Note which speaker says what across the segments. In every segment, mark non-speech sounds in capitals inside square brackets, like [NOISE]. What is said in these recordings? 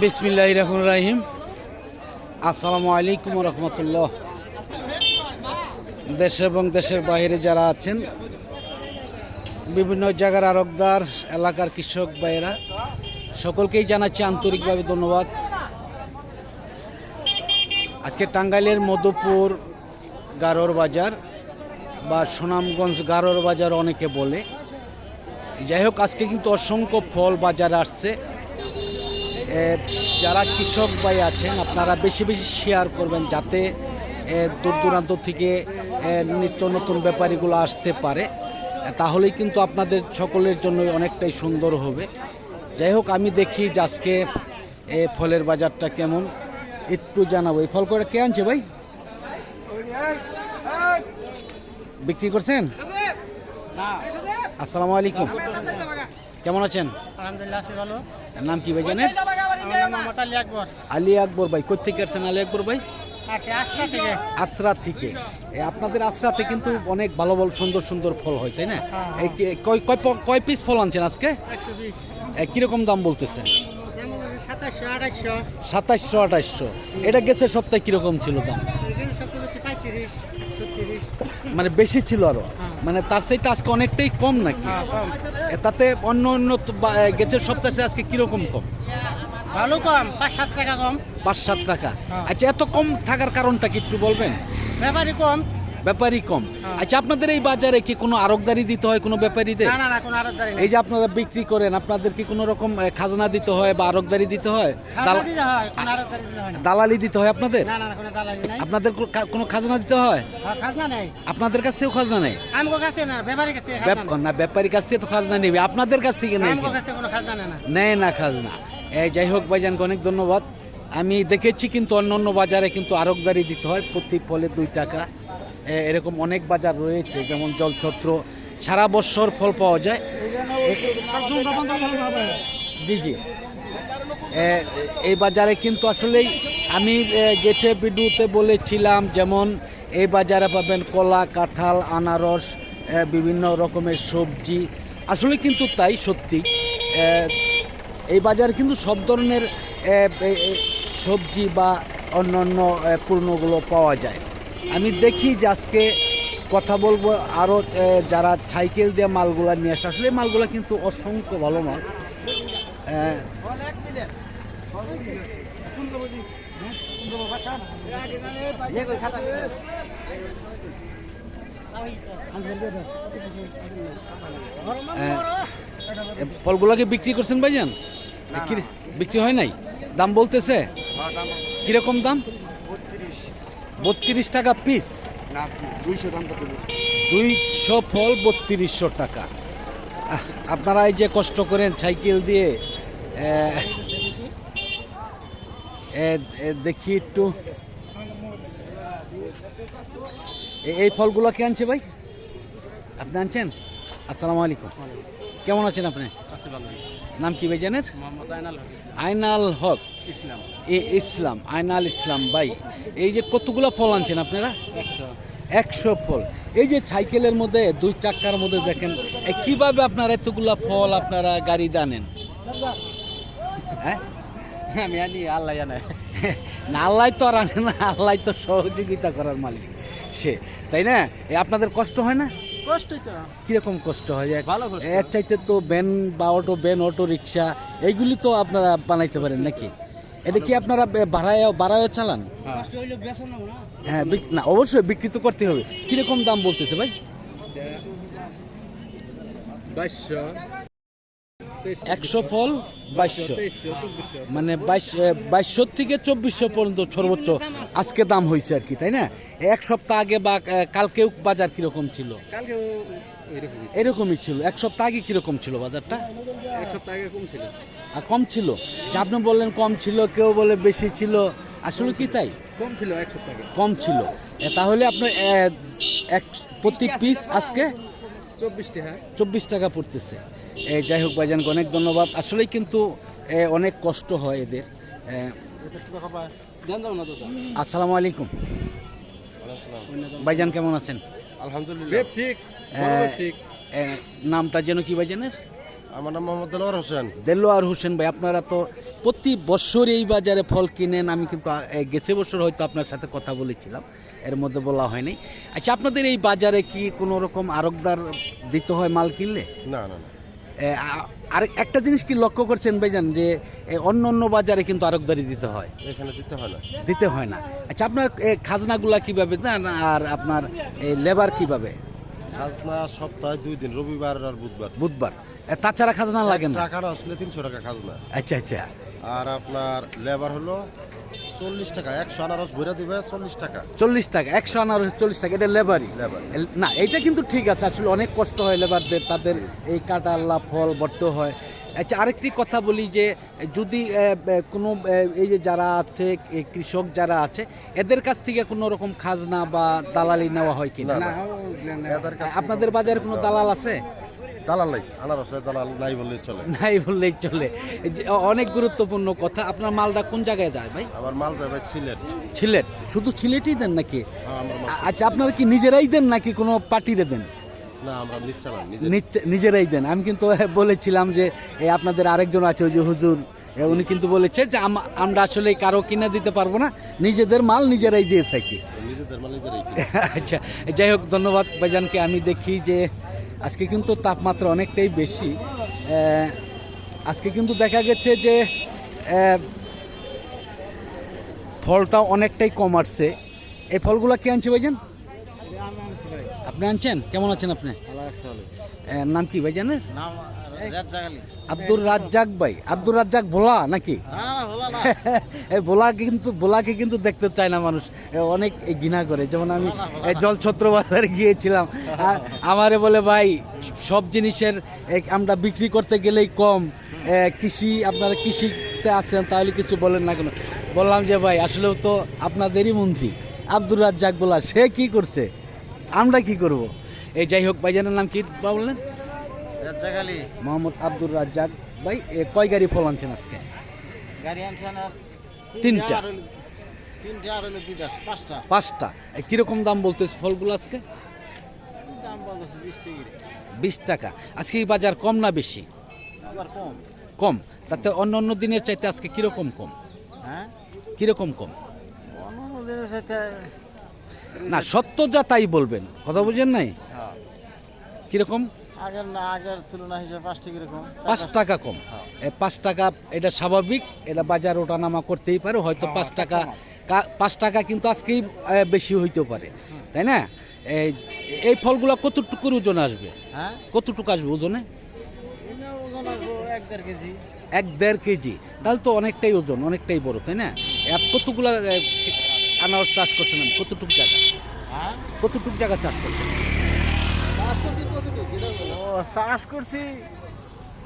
Speaker 1: বিসমিল্লাহ রহমান রাহিম। আসসালামু আলাইকুম রহমতুল্লাহ। দেশ এবং দেশের বাইরে যারা আছেন, বিভিন্ন জায়গার আরবদার, এলাকার কৃষক ভাইয়েরা, সকলকেই জানাচ্ছি আন্তরিকভাবে ধন্যবাদ। আজকে টাঙ্গাইলের মধুপুর গারোর বাজার বা সুনামগঞ্জ গারোর বাজার অনেকে বলে। যাই হোক, আজকে কিন্তু অসংখ্য ফল বাজারে আসছে। যারা কৃষক ভাই আছেন আপনারা বেশি বেশি শেয়ার করবেন যাতে দূর দূরান্ত থেকে নিত্য নতুন ব্যাপারীগুলো আসতে পারে। তাহলেই কিন্তু আপনাদের সকলের জন্য অনেকটাই সুন্দর হবে। যাই হোক আমি দেখি যে আজকে এ ফলের বাজারটা কেমন। একটু জানাব। এই ফল করে কে আনছে ভাই? বিক্রি করছেন? আসসালামু আলাইকুম। কেমন আছেন?
Speaker 2: আলহামদুলিল্লাহ ভালো।
Speaker 1: নাম কি ভাই জানেন?
Speaker 2: আলী আকবর।
Speaker 1: ভাই কোথেকে আসছেন আলী আকবর ভাই?
Speaker 2: থেকে।
Speaker 1: আশ্রা থেকে। আপনাদের আশ্রাতে কিন্তু অনেক ভালো ভালো সুন্দর সুন্দর ফল হয় তাই না? কয় কয় কয় পিস ফল আনছেন আজকে? কীরকম দাম বলতেছে
Speaker 2: সাতাশশো আঠাশশো
Speaker 1: এটা গেছে সপ্তাহে কীরকম ছিল দাম? মানে বেশি ছিল আরও? মানে তার চাইতে আজকে অনেকটাই কম নাকি?
Speaker 2: হ্যাঁ
Speaker 1: তাতে অন্য অন্য তো বা- এ, গেছে সপ্তাহে আজকে কীরকম কম?
Speaker 2: ভালো কম পাঁচ সাত টাকা কম।
Speaker 1: পাঁচ সাত টাকা।
Speaker 2: হ্যাঁ।
Speaker 1: আচ্ছা এত কম থাকার কারণটা কি একটু বলবেন?
Speaker 2: ব্যাপারই কম।
Speaker 1: ব্যাপারই কম।
Speaker 2: হ্যাঁ।
Speaker 1: আচ্ছা আপনাদের এই বাজারে কি কোনো আরকদারি দিতে হয় কোনো ব্যাপারীদের?
Speaker 2: না না কোনো আরও
Speaker 1: এই যে আপনারা বিক্রি করেন আপনাদের কি কোনো রকম খাজনা দিতে হয় বা আরকদারি দিতে হয়?
Speaker 2: হয় হয়
Speaker 1: দালালি দিতে হয় আপনাদের?
Speaker 2: না না কোনো দালালি নাই।
Speaker 1: আপনাদের কোনো খাজনা দিতে হয়?
Speaker 2: হ্যাঁ, খাজনা নেই।
Speaker 1: আপনাদের কাছ থেকেও খাজনা নেই?
Speaker 2: আমগো কাছ থেকে না ব্যাপারীর কাছ থেকে
Speaker 1: না ব্যাপারীর কাছ থেকে তো খাজনা নেবে। আপনাদের কাছ থেকে নেই
Speaker 2: আমগো কাছ থেকে কোনো খাজনা না।
Speaker 1: নেয় না খাজনা। যাই হোক ভাইজানকে অনেক ধন্যবাদ। আমি দেখেছি কিন্তু অন্য অন্য বাজারে কিন্তু আরকদারি দিতে হয়, প্রতি ফলে দুই টাকা। এরকম অনেক বাজার রয়েছে, যেমন জলছত্র। সারা বছর ফল পাওয়া যায়। জি জি। এই বাজারে কিন্তু আসলেই আমি গেছে ভিডিওতে বলেছিলাম, যেমন এই বাজারে পাবেন কলা, কাঁঠাল, আনারস বিভিন্ন রকমের সবজি। আসলে কিন্তু তাই সত্যি। এই বাজারে কিন্তু সব ধরনের সবজি বা অন্য অন্য এ, পণ্যগুলো পাওয়া যায়। আমি দেখি যে আজকে কথা বলব আরও যারা সাইকেল দিয়ে মালগুলা নিয়ে আসে। আসলে মালগুলা কিন্তু অসংখ্য ভালো মাল। ফলগুলাকে বিক্রি করছেন ভাইজান? বিক্রি হয় নাই? দাম বলতেছে? কীরকম দাম? বত্রিশ টাকা পিস
Speaker 3: দুইশো দাম
Speaker 1: দুইশো ফল বত্রিশশো টাকা। আপনারা এই যে কষ্ট করেন সাইকেল দিয়ে দেখি একটু। এই ফলগুলো কে আনছে ভাই? আপনি আনছেন? আসসালামু আলাইকুম। কেমন আছেন আপনি? নাম কি ভাই জানেন
Speaker 2: মোহাম্মদ আইনাল
Speaker 1: আইনাল হক।
Speaker 2: ইসলাম।
Speaker 1: এ ইসলাম আইনাল ইসলাম ভাই। এই যে কতগুলো ফল আনছেন আপনারা?
Speaker 2: একশো।
Speaker 1: একশো ফল। এই যে সাইকেলের মধ্যে দুই চাক্কার মধ্যে দেখেন এ কীভাবে আপনারা এতগুলা ফল আপনারা গাড়ি আনেন হ্যাঁ?
Speaker 2: আমি আনি আল্লাহ জানে।
Speaker 1: না আল্লাহ তো আর আনে না আল্লাহ তো সহযোগিতা করার মালিক সে। তাই না? আপনাদের কষ্ট হয় না?
Speaker 2: কষ্টই তো।
Speaker 1: কীরকম কষ্ট হয়? এক- এর চাইতে তো ভ্যান বা অটো ভ্যান অটো রিক্সা এইগুলি তো আপনারা বানাইতে পারেন নাকি? এটা কি আপনারা বাড়ায় বাড়ায় ভাড়ায় চালান? হ্যাঁ। না অবশ্যই বিক্রি তো করতে হবে। কীরকম দাম বলতেছে ভাই?
Speaker 2: বাইশশো।
Speaker 1: একশো ফল বাইশশো। মানে বাইশ বাইশশো থেকে চব্বিশশো পর্যন্ত সর্বোচ্চ আজকে দাম হয়েছে আর কি তাই না? এক সপ্তাহ আগে বা কালকেও বাজার কীরকম ছিল?
Speaker 2: এরকমই
Speaker 1: ছিল। এক সপ্তাহ আগে কীরকম ছিল বাজারটা?
Speaker 2: এক সপ্তাহ আগে কম ছিল।
Speaker 1: আর কম ছিল? যে আপনি বললেন কম ছিল কেউ বলে বেশি ছিল আসলে কি তাই?
Speaker 2: কম ছিল এক সপ্তাহ
Speaker 1: কম ছিল। তাহলে আপনার এক প্রতি পিস আজকে
Speaker 2: চব্বিশ টাকা
Speaker 1: চব্বিশ টাকা পড়তেছে। যাই হোক ভাইজানকে অনেক ধন্যবাদ। আসলেই কিন্তু অনেক কষ্ট হয় এদের। আসসালামু আলাইকুম। ভাইজান কেমন আছেন?
Speaker 3: আলহামদুলিল্লাহ।
Speaker 1: নামটা যেন কি ভাইজানের?
Speaker 4: আমার নাম মোহাম্মদ দেলোয়ার হোসেন।
Speaker 1: দেলোয়ার হোসেন ভাই আপনারা তো প্রতি বছর এই বাজারে ফল কিনেন আমি কিন্তু গেছে বছর হয়তো আপনার সাথে কথা বলেছিলাম এর মধ্যে বলা হয়নি। আচ্ছা আপনাদের এই বাজারে কি কোনো রকম আরকদার দিতে হয় মাল কিনলে?
Speaker 4: না না না।
Speaker 1: আর একটা জিনিস কি লক্ষ্য করছেন ভাইজান যে অন্য অন্য বাজারে কিন্তু আরকদারি দিতে হয়?
Speaker 4: এখানে দিতে হয় না।
Speaker 1: দিতে হয় না। আচ্ছা আপনার খাজনাগুলা কীভাবে দেন আর আপনার লেবার কীভাবে?
Speaker 4: খাজনা সপ্তাহে দুই দিন রবিবার আর বুধবার।
Speaker 1: বুধবার। তাছাড়া খাজনা লাগে না?
Speaker 4: টাকার আসলে তিনশো টাকা খাজনা।
Speaker 1: আচ্ছা আচ্ছা।
Speaker 4: আর আপনার লেবার হলো চল্লিশ টাকা একশো আনারস ভরে দিবে চল্লিশ টাকা।
Speaker 1: চল্লিশ টাকা একশো আনার চল্লিশ টাকা এটা লেবারই
Speaker 4: লেবার।
Speaker 1: না এটা কিন্তু ঠিক আছে আসলে অনেক কষ্ট হয় লেবারদের তাদের এই কাটা আল্লাহ ফল ভরতে হয়। আচ্ছা আরেকটি কথা বলি যে যদি কোনো এই যে যারা আছে কৃষক যারা আছে এদের কাছ থেকে কোনো রকম খাজনা বা দালালি নেওয়া হয় কিনা? আপনাদের বাজারে কোনো দালাল আছে?
Speaker 4: দালাল নাই আনারসের দালাল নাই বললেই চলে।
Speaker 1: নাই বললেই চলে। যে অনেক গুরুত্বপূর্ণ কথা। আপনার মালটা কোন জায়গায় যায় ভাই?
Speaker 4: আবার মাল যাবে সিলেট।
Speaker 1: সিলেট? শুধু সিলেটই দেন নাকি?
Speaker 4: হ্যাঁ, আমরা
Speaker 1: আচ্ছা আপনারা কি নিজেরাই দেন নাকি কোনো পার্টিরে দেন? নিজেরাই। দেন। আমি কিন্তু [LAUGHS] বলেছিলাম যে আপনাদের আরেকজন আছে ওই যে হুজুর উনি কিন্তু বলেছে যে আম- আমরা আসলে কারও কিনে দিতে পারব না নিজেদের মাল নিজেরাই দিয়ে থাকি। [LAUGHS] আচ্ছা যাই হোক ধন্যবাদ ভাইজানকে। আমি দেখি যে আজকে কিন্তু তাপমাত্রা অনেকটাই বেশি। আজকে কিন্তু দেখা গেছে যে ফলটা অনেকটাই কম আসছে। এই ফলগুলো কে আনছে ভাইজান? আপনি আনছেন? কেমন আছেন আপনি? নাম কি ভাইজানের? আব্দুর রাজ্জাক ভাই। আব্দুর রাজ্জাক ভোলা নাকি? এই ভোলাকে কিন্তু ভোলাকে কিন্তু দেখতে চায় না মানুষ। অনেক ঘৃণা করে। যেমন আমি এ, জলছত্র বাজারে গিয়েছিলাম আমারে বলে ভাই সব জিনিসের আমরা বিক্রি করতে গেলেই কম। কৃষি আপনারা কৃষিতে আছেন তাহলে কিছু বলেন না কেন? বললাম যে ভাই আসলেও তো আপনাদেরই মন্ত্রী। আব্দুর রাজ্জাক ভোলা সে কি করছে? আমরা কি করব? এই যাই হোক ভাই ভাইজানের নাম কি বললেন? মোহাম্মদ আব্দুর রাজ্জাক। ভাই এ, কয় গাড়ি ফল আনছেন আজকে? তিনটা
Speaker 3: পাঁচটা।
Speaker 1: কীরকম দাম বলতেছে ফলগুলো আজকে?
Speaker 3: বিশ টাকা।
Speaker 1: আজকে এই বাজার কম না বেশি?
Speaker 3: কম।
Speaker 1: তাতে অন্য অন্য দিনের চাইতে আজকে কীরকম কম?
Speaker 3: হ্যাঁ?
Speaker 1: কীরকম কম?
Speaker 3: অন্য দিনের সাথে
Speaker 1: না সত্য যা তাই বলবেন। কথা বুঝেন নাই?
Speaker 3: হ্যাঁ।
Speaker 1: কীরকম?
Speaker 3: আগের না আগের তুলনা হিসেবে পাঁচ টাকা এরকম।
Speaker 1: পাঁচ টাকা কম। এ, পাঁচ টাকা এটা স্বাভাবিক এটা বাজার ওঠানামা করতেই পারে হয়তো পাঁচ টাকা পাঁচ টাকা কিন্তু আজকেই বেশি হইতেও পারে। তাই না? এই এই ফলগুলো কতটুকুর ওজন আসবে?
Speaker 3: হ্যাঁ?
Speaker 1: কতটুকু আসবে ওজনে?
Speaker 3: এক দেড় কেজি।
Speaker 1: এক দেড় কেজি। তাহলে তো অনেকটাই ওজন অনেকটাই বড় তাই না? কতগুলা আনারস চাষ করছেন আপনি? কতটুকু জায়গা?
Speaker 3: হ্যাঁ?
Speaker 1: কতটুকু জায়গা চাষ করছেন?
Speaker 3: ও চাষ করছি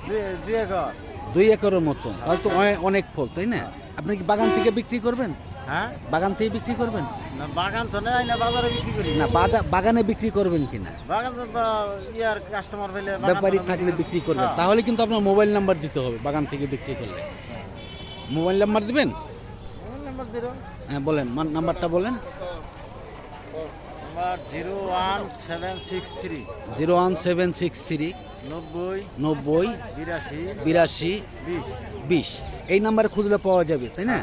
Speaker 3: দুই- একর।
Speaker 1: দুই একরের মতো। তাহলে তো অনে- অনেক ফল তাই না? আপনি কি বাগান থেকে বিক্রি করবেন?
Speaker 3: হ্যাঁ?
Speaker 1: বাগান থেকে বিক্রি করবেন?
Speaker 3: না বাগান তো নেই না বাজারে বিক্রি করি।
Speaker 1: না বাগানে বিক্রি করবেন কিনা?
Speaker 3: বাগান ইয়ার কাস্টমার পেলে
Speaker 1: ব্যাপারী থাকলে বিক্রি করবেন।
Speaker 3: হ্যাঁ।
Speaker 1: তাহলে কিন্তু আপনার মোবাইল নাম্বার দিতে হবে বাগান থেকে বিক্রি করলে। মোবাইল নাম্বার দিবেন?
Speaker 3: মোবাইল নাম্বার দিল
Speaker 1: হ্যাঁ বলেন নাম্বারটা বলেন।
Speaker 3: Number zero one seven six three.
Speaker 1: Zero one seven six three
Speaker 3: নব্বই
Speaker 1: নব্বই
Speaker 3: বিরাশি
Speaker 1: বিরাশি
Speaker 3: বিশ।
Speaker 1: বিশ। এই নাম্বারে খুঁজলে পাওয়া যাবে তাই না?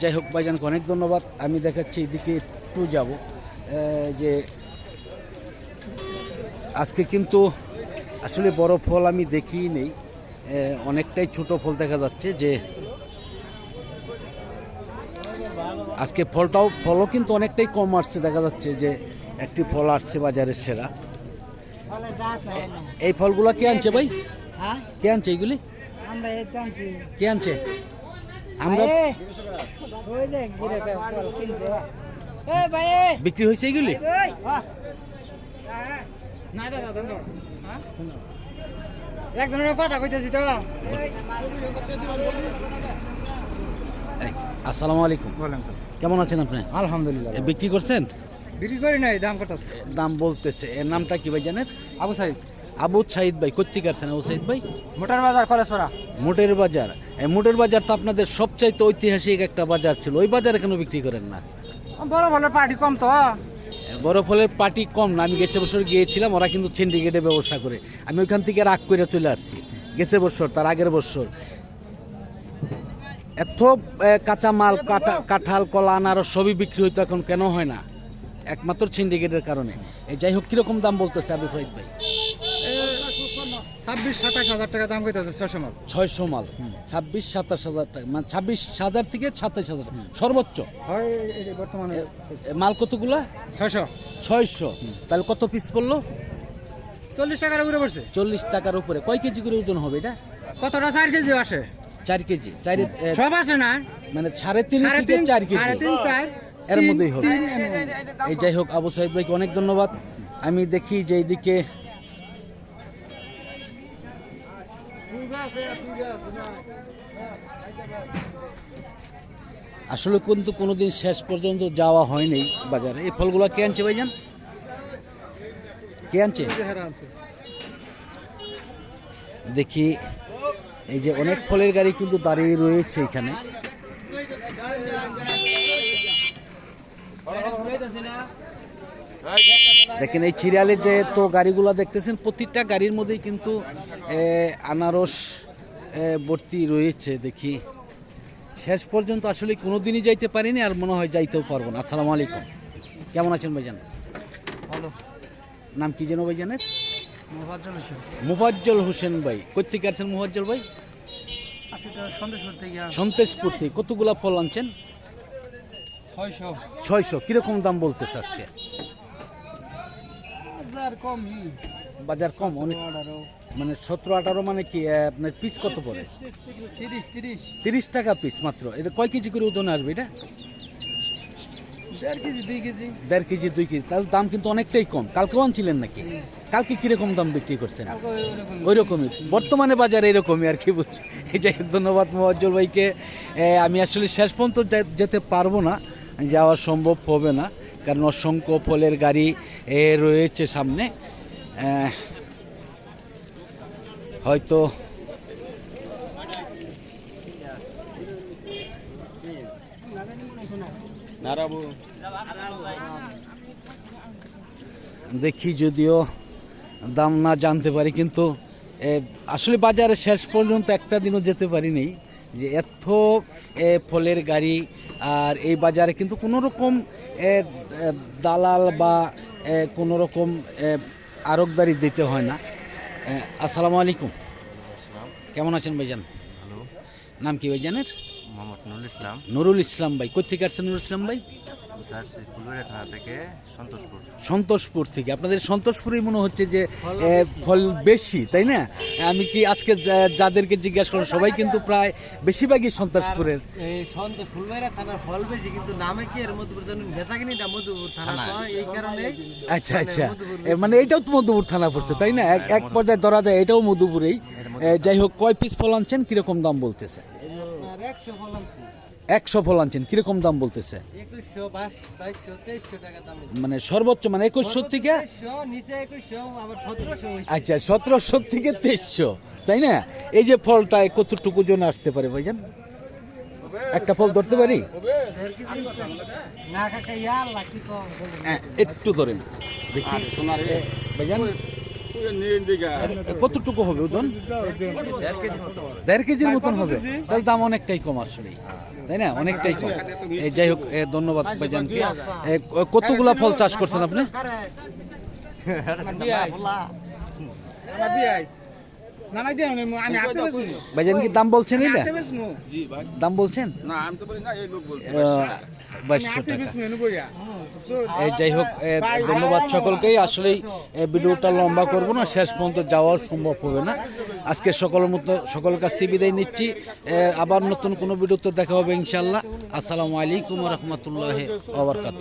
Speaker 1: যাই হোক ভাইজানকে অনেক ধন্যবাদ। আমি দেখাচ্ছি এদিকে একটু যাব। যে আজকে কিন্তু আসলে বড় ফল আমি দেখিই নেই। অনেকটাই ছোট ফল দেখা যাচ্ছে যে আজকে ফলটাও ফলও কিন্তু অনেকটাই কম আসছে দেখা যাচ্ছে যে একটি ফল আসছে বাজারের সেরা। এই ফলগুলো কে আনছে ভাই?
Speaker 5: হ্যাঁ?
Speaker 1: কে আনছে এইগুলি? কে আনছে? আমরা
Speaker 5: এ, ওই যে গিরেছে ফল কিনছে। এ ভাই এ,
Speaker 1: বিক্রি হয়েছে এইগুলি?
Speaker 5: হ্যাঁ। হ্যাঁ? একজনের কথা কইতেছি তো।
Speaker 1: আসসালামু আলাইকুম। কেমন আছেন আপনি?
Speaker 5: আলহামদুলিল্লাহ
Speaker 1: বিক্রি করছেন?
Speaker 5: বিক্রি করি নাই দাম কত?
Speaker 1: এ, দাম বলতেছে এর নামটা কি ভাই জানেন?
Speaker 5: আবু সাইদ।
Speaker 1: আবু সাইদ ভাই কোথেকে আসছেন আবু সাইদ ভাই?
Speaker 5: মোটর বাজার কলেজপাড়া
Speaker 1: মোটের বাজার। এই মোটের বাজার তো আপনাদের সবচাইতে ঐতিহাসিক একটা বাজার ছিল। ওই বাজারে কেন বিক্রি করেন না?
Speaker 5: বড় বড় পার্টি কম তো।
Speaker 1: বড় ফলের পার্টি কম না। আমি গেছে বছর গিয়েছিলাম ওরা কিন্তু সিন্ডিকেটে ব্যবসা করে। আমি ওইখান থেকে রাগ করে চলে আসছি। গেছে বছর তার আগের বছর। এত এ, কাঁচা মাল কাটা কাঁঠাল কলা আনারস সবই বিক্রি হইতো এখন কেন হয় না? একমাত্র সিন্ডিকেটের কারণে। এই যাই হোক কীরকম দাম বলতেছে আবু সাইদ ভাই?
Speaker 5: ছাব্বিশ সাতাশ হাজার টাকা দাম কইতেছে ছশো মাল।
Speaker 1: ছয়শো মাল। ছাব্বিশ সাতাশ হাজার টাকা মানে ছাব্বিশ হাজার থেকে সাতাশ হাজার সর্বোচ্চ।
Speaker 5: হয় বর্তমানে
Speaker 1: মাল কতগুলা?
Speaker 5: ছয়শো।
Speaker 1: ছয়শো। তাহলে কত পিস পড়ল?
Speaker 5: চল্লিশ টাকার উপরে পড়ছে।
Speaker 1: চল্লিশ টাকার উপরে। কয় কেজি করে ওজন হবে এটা?
Speaker 5: কতটা? চার কেজি আসে।
Speaker 1: চার কেজি চারে
Speaker 5: সব আসে না?
Speaker 1: মানে সাড়ে তিন থেকে চার
Speaker 5: সাড়ে
Speaker 1: কেজি
Speaker 5: তিন চার
Speaker 1: এর মধ্যেই হবে। এই যাই হোক আবু সাইদ ভাইকে অনেক ধন্যবাদ। আমি দেখি যে এইদিকে আসলে কিন্তু কোনোদিন শেষ পর্যন্ত যাওয়া হয়নি বাজারে। এই ফলগুলো কে আনছে ভাইজান? কে আনছে? দেখি। এই যে অনেক ফলের গাড়ি কিন্তু দাঁড়িয়ে রয়েছে এখানে। দেখেন এই চিরিয়ালের যে তো গাড়িগুলো দেখতেছেন প্রতিটা গাড়ির মধ্যেই কিন্তু আনারস ভর্তি রয়েছে দেখি। শেষ পর্যন্ত আসলে কোনোদিনই যাইতে পারিনি আর মনে হয় যাইতেও পারব না। আসসালামু আলাইকুম। কেমন আছেন ভাইজান?
Speaker 5: ভালো।
Speaker 1: নাম কি যেন ভাইজানের?
Speaker 5: মোবাজ্জল হোসেন।
Speaker 1: মুফাজ্জল হোসেন ভাই। কোথেকে আসছেন মুফাজ্জল ভাই? সন্তেশপুর থেকে কতগুলা ফল আনছেন?
Speaker 5: ছয়শো।
Speaker 1: কীরকম দাম বলতেছে আজকে? বাজার কম অনেক মানে সতেরো আঠারো মানে কি আপনার পিস কত পড়ে?
Speaker 5: তিরিশ
Speaker 1: টাকা পিস মাত্র। এটা কয় কেজি করে ওজন আসবে এটা?
Speaker 5: দেড় কেজি দুই কেজি।
Speaker 1: দেড় কেজি দুই কেজি। তাহলে দাম কিন্তু অনেকটাই কম। কালকেও আনছিলেন নাকি? কালকে কীরকম দাম বিক্রি করছেন ওই রকমই বর্তমানে বাজারে এরকমই আর কি বুঝছি [LAUGHS] যাই ধন্যবাদ মোয়াজ্জল ভাইকে। আমি আসলে শেষ পর্যন্ত যেতে পারব না যাওয়া সম্ভব হবে না কারণ অসংখ্য ফলের গাড়ি এ, রয়েছে সামনে। হয়তো দেখি যদিও দাম না জানতে পারি কিন্তু আসলে বাজারে শেষ পর্যন্ত একটা দিনও যেতে পারিনি যে এত ফলের গাড়ি আর এই বাজারে কিন্তু কোনো রকম দালাল বা কোনো রকম আরকদারি দিতে হয় না। আসসালামু আলাইকুম। কেমন আছেন ভাইজান? নাম কি ভাইজানের?
Speaker 6: মোহাম্মদ নুরুল ইসলাম।
Speaker 1: নুরুল ইসলাম ভাই কোথেকে আসছেন নুরুল ইসলাম ভাই?
Speaker 6: সন্তোষপুর।
Speaker 1: সন্তোষপুর থেকে। আপনাদের সন্তোষপুরেই মনে হচ্ছে যে ফল বেশি তাই না? আমি কি আজকে যাদেরকে জিজ্ঞাসা করলাম সবাই কিন্তু প্রায় বেশিরভাগই সন্তোষপুরের।
Speaker 3: ফুলবাইরা থানার ফল বেশি কিন্তু নামে কি এর মধ্যে ভেতাকিনিটা মধুপুর থানা এই কারণে
Speaker 1: আচ্ছা আচ্ছা। মানে এটাও তো মধুপুর থানা পড়ছে তাই না? এক এক পর্যায়ে ধরা যায় এটাও মধুপুরেই। যাই হোক কয় পিস ফল আনছেন? কীরকম দাম বলতেছে?
Speaker 3: আপনার একশো ফল আনছি।
Speaker 1: একশো ফল আনছেন কীরকম দাম বলতেছে? মানে সর্বোচ্চ মানে একুশশো থেকে
Speaker 3: তেইশশো নিচে একুশশো আবার সতেরোশো
Speaker 1: আচ্ছা সতেরোশো থেকে তেইশশো তাই না? এই যে ফলটা কতটুকু জন আসতে পারে ভাইজান? একটা ফল ধরতে পারি?
Speaker 3: না কাকা ইয়ার লাকি তো
Speaker 1: হ্যাঁ, একটু ধরেন। ভাইজান? কতটুকু হবে ওজন? দেড় কেজির মতন হবে। তাহলে দাম অনেকটাই কম আসলে তাই না? অনেকটাই কম। এই যাই হোক ধন্যবাদ ভাইজানকে। কতগুলা ফল চাষ করছেন আপনি? ভাইজান কি দাম বলছেন এটা দাম বলছেন?
Speaker 2: না আমি তো বলি না এই লোক বলছে।
Speaker 1: বাইশশো টাকা এই যাই হোক ধন্যবাদ সকলকেই। আসলেই ভিডিওটা লম্বা করব না শেষ পর্যন্ত যাওয়া সম্ভব হবে না। আজকে সকলের মতো সকল কাছ থেকে বিদায় নিচ্ছি। আবার নতুন কোনো ভিডিওতে দেখা হবে ইনশাল্লাহ আসসালামু আলাইকুম রহমতুল্লাহ আবরকাত